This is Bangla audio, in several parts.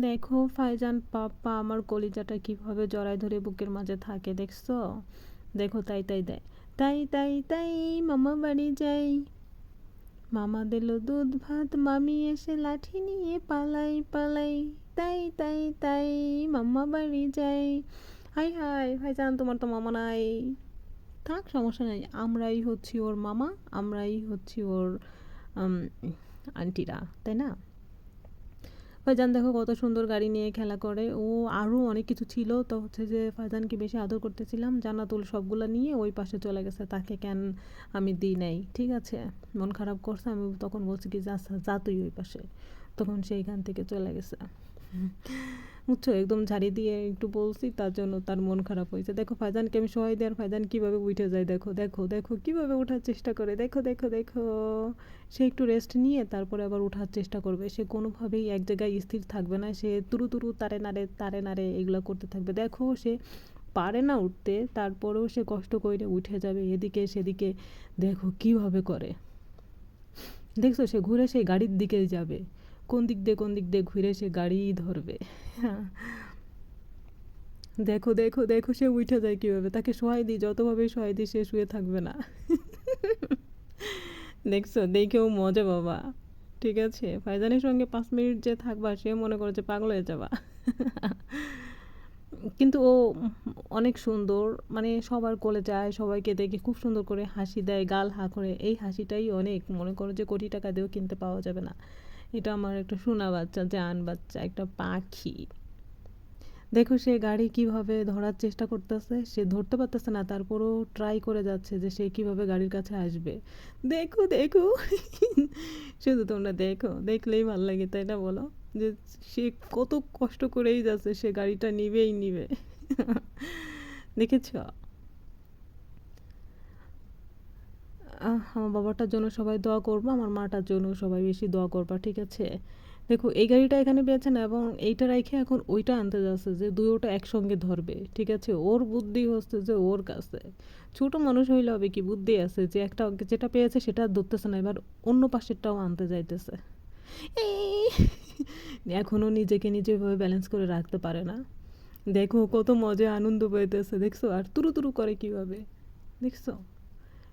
দেখো ফাইজান পাপ্পা, আমার কলিজাটা কীভাবে জড়ায় ধরে বুকের মাঝে থাকে, দেখছ? দেখো, তাই তাই দেয় তাই তাই তাই, মামা বাড়ি যাই। মামা দিল দুধ ভাত, মামি এসে লাঠি নিয়ে পালাই পালাই। তাই তাই তাই, মামা বাড়ি যাই। হাই হাই ভাইজান তোমার তো মামা নাই। থাক, সমস্যা নাই, আমরাই হচ্ছি ওর মামা, আমরাই হচ্ছি ওর আন্টিরা, তাই না? ফাইজান দেখো কত সুন্দর গাড়ি নিয়ে খেলা করে। ও আরও অনেক কিছু ছিল, তো হচ্ছে যে ফাইজানকে বেশি আদর করতেছিলাম। জানাতুল সবগুলো নিয়ে ওই পাশে চলে গেছে, তাকে কেন আমি দিই নাই, ঠিক আছে? মন খারাপ করছে, আমি তখন বলছি কি, যা যা তুই ওই পাশে। তখন সেইখান থেকে চলে গেছে। বুঝছ একদম ঝাড়ি দিয়ে একটু বলছি, তার জন্য তার মন খারাপ হয়েছে। দেখো ফাইজানকে আমি সহায় দেওয়ার, ফাইজান কীভাবে উঠে যায়, দেখো দেখো দেখো, কীভাবে ওঠার চেষ্টা করে, দেখো দেখো দেখো। সে একটু রেস্ট নিয়ে তারপরে আবার ওঠার চেষ্টা করবে। সে কোনোভাবেই এক জায়গায় স্থির থাকবে না, সে তুরু তুরু, তারে নাড়ে তারে নাড়ে এগুলো করতে থাকবে। দেখো সে পারে না উঠতে, তারপরেও সে কষ্ট করে উঠে যাবে, এদিকে, সেদিকে। দেখো কীভাবে করে। দেখছ সে ঘুরে সেই গাড়ির দিকেই যাবে। কোন দিক দিয়ে, কোন দিক দিয়ে ঘুরে সে গাড়িই ধরবে। দেখো দেখো দেখো, সে উঠে যায় কীভাবে? তাকে সহায় দিই, যতভাবে সহায় দিই, সে শুয়ে থাকবে না। দেখছ? দেখেও মজা বাবা। ঠিক আছে? ফাইজানের সঙ্গে পাঁচ মিনিট যে থাকবা, সে মনে করে যে পাগল হয়ে যাবা। কিন্তু ও অনেক সুন্দর মানে সবার কোলে যায়, সবাইকে দেখে খুব সুন্দর করে হাসি দেয়, গাল হা করে। এই হাসিটাই অনেক। মনে করো যে কোটি টাকা দিয়েও কিনতে পাওয়া যাবে না। এটা আমার একটা সোনা বাচ্চা, জান বাচ্চা, একটা পাখি। দেখো সে গাড়ি কীভাবে ধরার চেষ্টা করতেছে, সে ধরতে পারতেছে না, তারপরও ট্রাই করে যাচ্ছে যে সে কীভাবে গাড়ির কাছে আসবে। দেখো দেখো, শুধু তোমরা দেখো, দেখলেই ভালো লাগে, তাই না বলো? যে সে কত কষ্ট করেই যাচ্ছে, সে গাড়িটা নিবেই নিবে। দেখেছ? আমার বাবাটার জন্য সবাই দোয়া করব, আমার মাটার জন্য সবাই বেশি দোয়া করবা, ঠিক আছে? দেখো, এই গাড়িটা এখানে পেয়েছে না এবং এইটা রেখে এখন ওইটা আনতে যাচ্ছে যে দুইটা একসঙ্গে ধরবে, ঠিক আছে? ওর বুদ্ধি হচ্ছে যে ওর কাছে। ছোট মানুষ হইলে হবে কি, বুদ্ধি আছে যে একটা যেটা পেয়েছে সেটা ধরতেছে না, এবার অন্য পাশেরটাও আনতে যাইতেছে। এখনও নিজেকে নিজে এভাবে ব্যালেন্স করে রাখতে পারে না। দেখো, কত মজা, আনন্দ পাইতেছে, দেখছ? আর তুরু তুরু করে কীভাবে? দেখছ?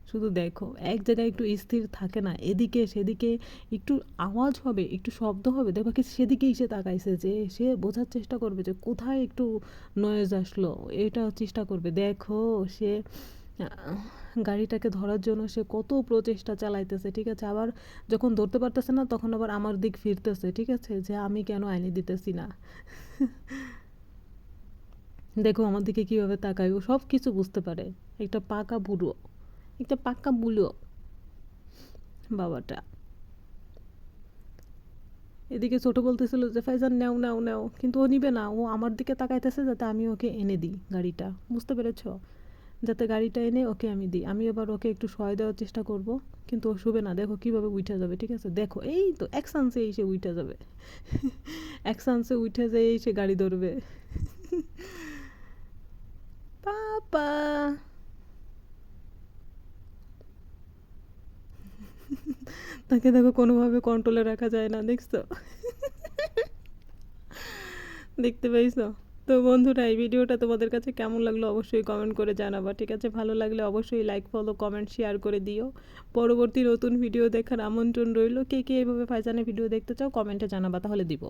শুধু দেখো, এক জায়গায় একটু স্থির থাকে না, এদিকে সেদিকে একটু আওয়াজ হবে, একটু শব্দ হবে দেখো কি সেদিকেই সে তাকাইছে যে সে বোঝার চেষ্টা করবে যে কোথায় একটু নয়েজ আসলো, এটা চেষ্টা করবে। দেখো সে গাড়িটাকে ধরার জন্য সে কত প্রচেষ্টা চালাইতেছে, ঠিক আছে? আবার যখন ধরতে পারতেছে না, তখন আবার আমার দিক ফিরতেছে, ঠিক আছে? যে আমি কেন আইনি দিতেছি না? দেখো আমার দিকে কীভাবে তাকায়, ও সব কিছু বুঝতে পারে। একটা পাকা বুড়ো। একটা পাক্কা বুলো বাবাটা। এদিকে ছোট বলতেছিল যে, ফাইজান, নেও নেও নেও। কিন্তু ও নিবে না। ও আমার দিকে তাকাইতেছে যাতে আমি ওকে এনে দিই গাড়িটা। বুঝতে পেরেছ? যাতে গাড়িটা এনে ওকে আমি দিই। আমি এবার ওকে একটু সহায় দেওয়ার চেষ্টা করব, কিন্তু ও শুবে না। দেখো কীভাবে উঠে যাবে, ঠিক আছে? দেখো, এই তো, এক চান্সে সে উঠে যাবে। এক সান্সে উঠে যেয়ে সে গাড়ি ধরবে। পাপা! তাকে দেখো কোনোভাবে কন্ট্রোলে রাখা যায় না, দেখছ? দেখতে পাইছো? তো বন্ধুরা, এই ভিডিওটা তোমাদের কাছে কেমন লাগল অবশ্যই কমেন্ট করে জানাবা, ঠিক আছে? ভালো লাগলে অবশ্যই লাইক ফলো কমেন্ট শেয়ার করে দিও। পরবর্তী নতুন ভিডিও দেখার আমন্ত্রণ রইল। কে কে এইভাবে ফাইজানে ভিডিও দেখতে চাও কমেন্টে জানাবা, তাহলে দিব।